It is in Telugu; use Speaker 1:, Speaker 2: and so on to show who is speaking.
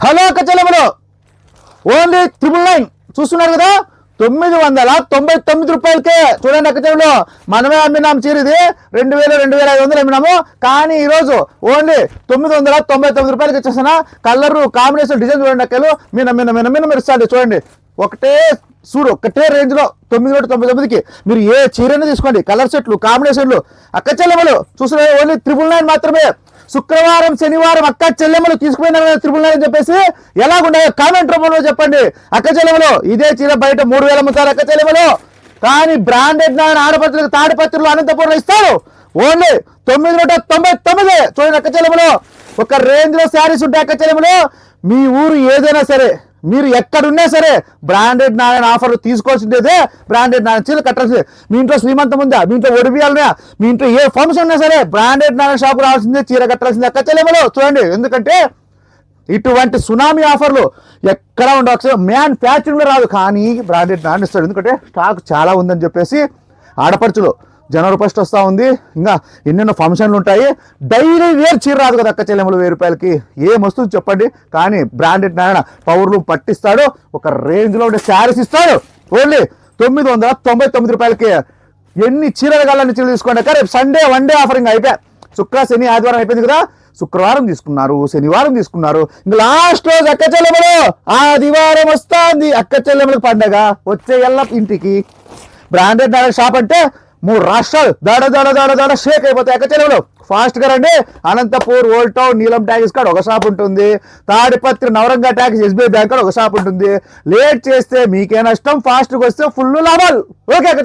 Speaker 1: హలో కచలములు ఓన్లీ త్రిబుల్ నైన్ చూస్తున్నారు కదా? తొమ్మిది వందల తొంభై తొమ్మిది రూపాయలకే. చూడండి అక్కచెలో మనమే అమ్మినాం చీరిది. రెండు వేలు రెండు వేల ఐదు వందలు అమ్మినాము. కానీ ఈరోజు ఓన్లీ తొమ్మిది వందల తొంభై తొమ్మిది రూపాయలకి ఇచ్చేసిన కలర్ కాంబినేషన్ డిజైన్ చూడండి అక్కలు మిన్న మిన్న మిన్న మిన్న మెరుస్తాండి చూడండి. ఒకటే చూడు ఒకటే రేంజ్లో తొమ్మిది ఒకటి తొమ్మిది తొమ్మిదికి మీరు ఏ చీరైనా తీసుకోండి. కలర్ సెట్లు కాంబినేషన్లు అక్క చెల్లెమలు చూస్తున్నారు ఓన్లీ త్రిబుల్ నైన్ మాత్రమే. శుక్రవారం శనివారం అక్క చెల్లెమ్మలు తీసుకుపోయినారు త్రిపుల్ నైన్ అని చెప్పేసి ఎలాగుండే కామెంట్ రూపంలో చెప్పండి. అక్క చెల్లెమలు ఇదే చీర బయట మూడు వేల అమ్ముతారు అక్క చెల్లెమలు కానీ బ్రాండెడ్ నాయన ఆడపత్రులకు తాడిపత్రులు అనంతపురంలో ఇస్తారు. ఓన్లీ తొమ్మిది నూట తొంభై తొమ్మిది. చూడండి అక్క చెల్లెమలు ఒక రేంజ్లో శారీస్ ఉంటాయి అక్క చెల్లెమలు మీ ఊరు ఏదైనా సరే మీరు ఎక్కడున్నా సరే బ్రాండెడ్ నారాయణ ఆఫర్లు తీసుకోవాల్సిందేదే బ్రాండెడ్ నారాయణ చీరలు కట్టాల్సిందే. మీ ఇంట్లో శ్రీమంతం ఉందా? మీ ఇంట్లో ఒడిపియాలనా మీ ఇంట్లో ఏ ఫంక్షన్ ఉన్నా సరే బ్రాండెడ్ నారాయణ షాప్ రావాల్సిందే చీర కట్టాల్సిందే. కచ్చలేమలో చూడండి. ఎందుకంటే ఇటువంటి సునామీ ఆఫర్లు ఎక్కడ ఉండవచ్చు మ్యాన్ ఫ్యాక్చరింగ్లో రాదు. కానీ బ్రాండెడ్ నారాయణ ఇస్తాడు ఎందుకంటే స్టాక్ చాలా ఉందని చెప్పేసి ఆడపడుచులు జనవరి ఫస్ట్ వస్తూ ఉంది. ఇంకా ఎన్నెన్నో ఫంక్షన్లు ఉంటాయి. డైలీ వేరు చీర రాదు కదా అక్క చెల్లెములు వెయ్యి రూపాయలకి. ఏం వస్తుంది చెప్పండి. కానీ బ్రాండెడ్ నారాయణ పవర్లు పట్టిస్తాడు. ఒక రేంజ్లో ఉండే శారీస్ ఇస్తాడు. ఓన్లీ తొమ్మిది వందల తొంభై తొమ్మిది రూపాయలకి. ఎన్ని చీరలు కావాలని చీరలు తీసుకోండి అక్క. రేపు సండే వన్ డే ఆఫరింగ్ అయిపోయా. శుక్ర శని ఆదివారం అయిపోయింది కదా. శుక్రవారం తీసుకున్నారు శనివారం తీసుకున్నారు. ఇంకా లాస్ట్ రోజు అక్క చెల్లెములు ఆదివారం వస్తుంది. అక్క చెల్లెములకు పండగ. వచ్చే ఎల్ల ఇంటికి. బ్రాండెడ్ షాప్ అంటే మూడు రాష్ట్రాలు దాడ దాడ దాడ దాడ షేక్ అయిపోతాయి. అక్క చెరువులు ఫాస్ట్గా రండి. Anantapur old town Neelam talkies కాడ ఒక షాప్ ఉంటుంది. Tadipatri Navaranga talkies SBI bank కాడ ఒక షాప్ ఉంటుంది. లేట్ చేస్తే మీకే నష్టం ఫాస్ట్ వస్తే ఫుల్ లాభాలు. ఓకే అక్క